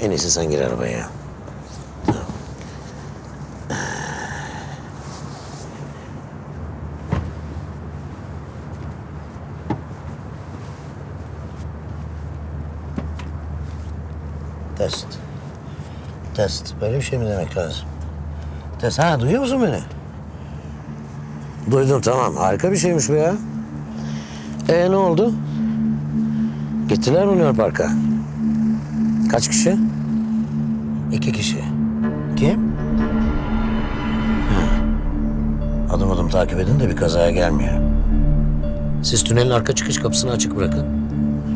En iyisi sen gir arabaya. Test. Test. Böyle bir şey mi demek lazım? Test. Ha duyuyor musun beni? Duydum tamam. Harika bir şeymiş bu ya. E ne oldu? Gittiler mi Luna Park'a? Kaç kişi? İki kişi. Kim? Ha. Adım adım takip edin de bir kazaya gelmeyelim. Siz tünelin arka çıkış kapısını açık bırakın.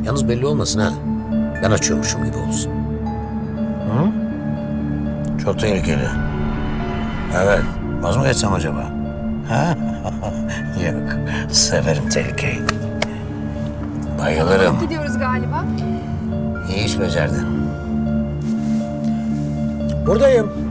Yalnız belli olmasın ha. Ben açıyormuşum gibi olsun. Hı? Çok tehlikeli. Evet. Vaz mı geçsem acaba? Ha? Yok. Severim tehlikeyi. Bayılırım. Gidiyoruz galiba. İyi iş becerdin. Buradayım.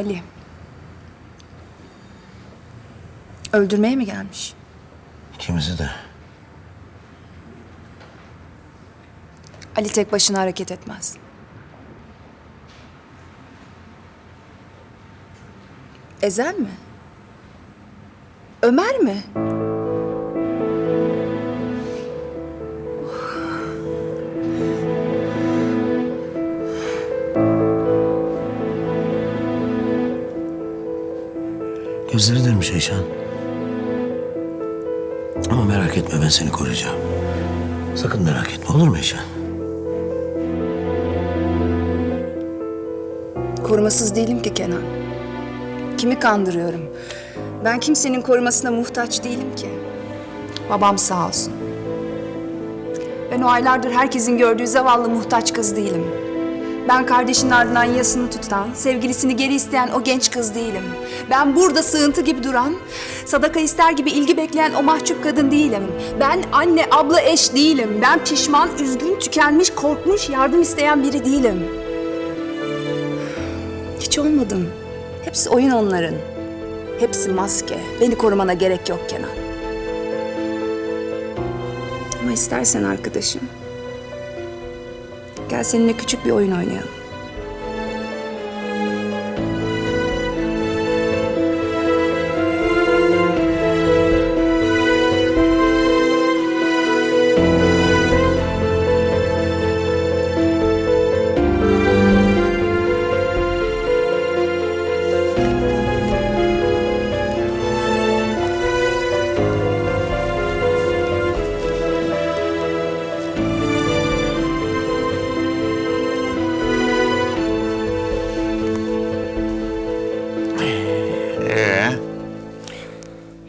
Ali. Öldürmeye mi gelmiş? İkimizi de. Ali tek başına hareket etmez. Ezel mi? Ömer mi? Gözleri dönmüş Eyşan. Ama merak etme ben seni koruyacağım. Sakın merak etme olur mu Eyşan? Korumasız değilim ki Kenan. Kimi kandırıyorum? Ben kimsenin korumasına muhtaç değilim ki. Babam sağ olsun. Ben o aylardır herkesin gördüğü zavallı muhtaç kız değilim. Ben kardeşinin ardından yasını tutan, sevgilisini geri isteyen o genç kız değilim. Ben burada sığıntı gibi duran, sadaka ister gibi ilgi bekleyen o mahcup kadın değilim. Ben anne, abla, eş değilim. Ben pişman, üzgün, tükenmiş, korkmuş, yardım isteyen biri değilim. Hiç olmadım. Hepsi oyun onların. Hepsi maske. Beni korumana gerek yok Kenan. Ama istersen arkadaşım. Gel seninle küçük bir oyun oynayalım.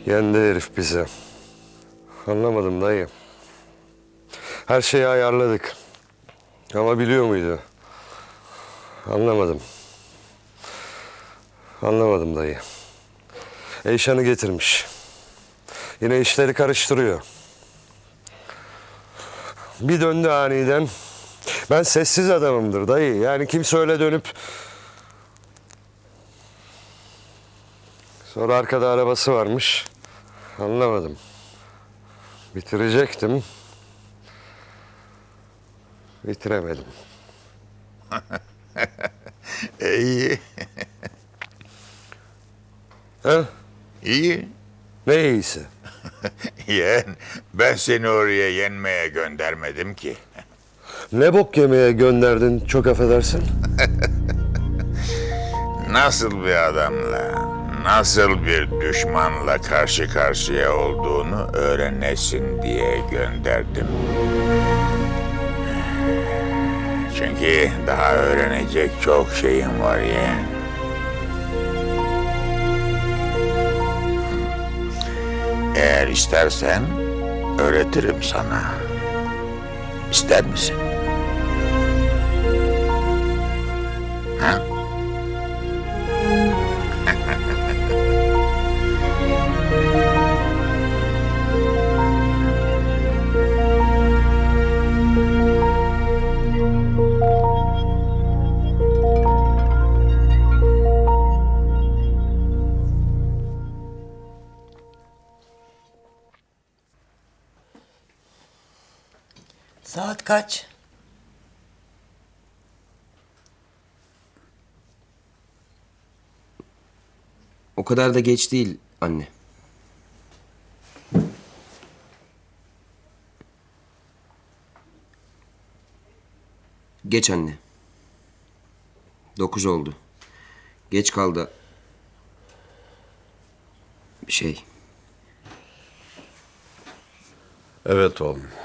Yendi herif bizi. Anlamadım dayı. Her şeyi ayarladık. Ama biliyor muydu? Anlamadım. Anlamadım dayı. Eyşan'ı getirmiş. Yine işleri karıştırıyor. Bir döndü aniden. Ben sessiz adamımdır dayı. Yani kimse öyle dönüp... Sonra arkada arabası varmış. Anlamadım. Bitirecektim. Bitiremedim. iyi, Ha? iyi. Ne iyisi? Yeğen, ben seni oraya yenmeye göndermedim ki. Ne bok yemeye gönderdin çok affedersin. Nasıl bir adamla, nasıl bir düşmanla karşı karşıya olduğunu öğrenesin diye gönderdim. Çünkü daha öğrenecek çok şeyim var yeğen. Eğer istersen öğretirim sana. İster misin? Ha? Saat kaç? O kadar da geç değil anne. Geç anne. Dokuz oldu. Geç kaldı. Bir şey. Evet oğlum.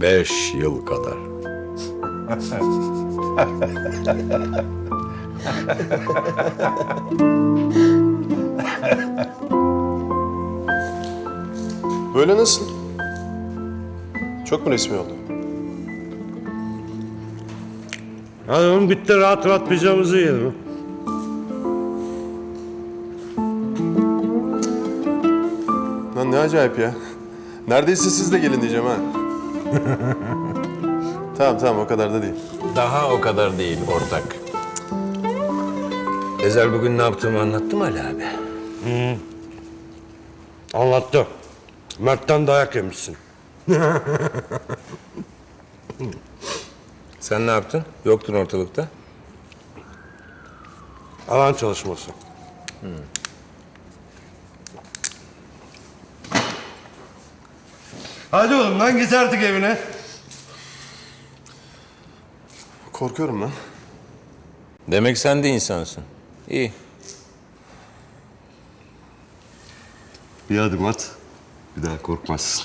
Beş yıl kadar. Böyle nasıl? Çok mu resmi oldu? Hadi oğlum bitti rahat rahat pizzamızı yiyelim. Lan ne acayip ya. Neredeyse siz de gelin diyeceğim ha. tamam tamam o kadar da değil. Daha o kadar değil ortak. Ezel bugün ne yaptığımı anlattı mı Ali abi? Anlattı. Mert'ten dayak yemişsin. Sen ne yaptın? Yoktun ortalıkta. Alan çalışması. Hadi oğlum lan git artık evine. Korkuyorum lan. Demek sen de insansın. İyi. Bir adım at. Bir daha korkmazsın.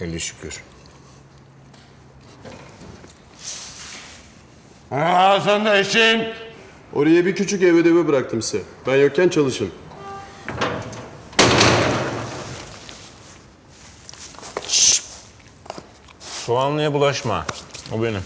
Hele şükür. Ha sen de eşin. Oraya bir küçük ev ödevi bıraktım size. Ben yokken çalışın. Soğanlıya bulaşma. O benim.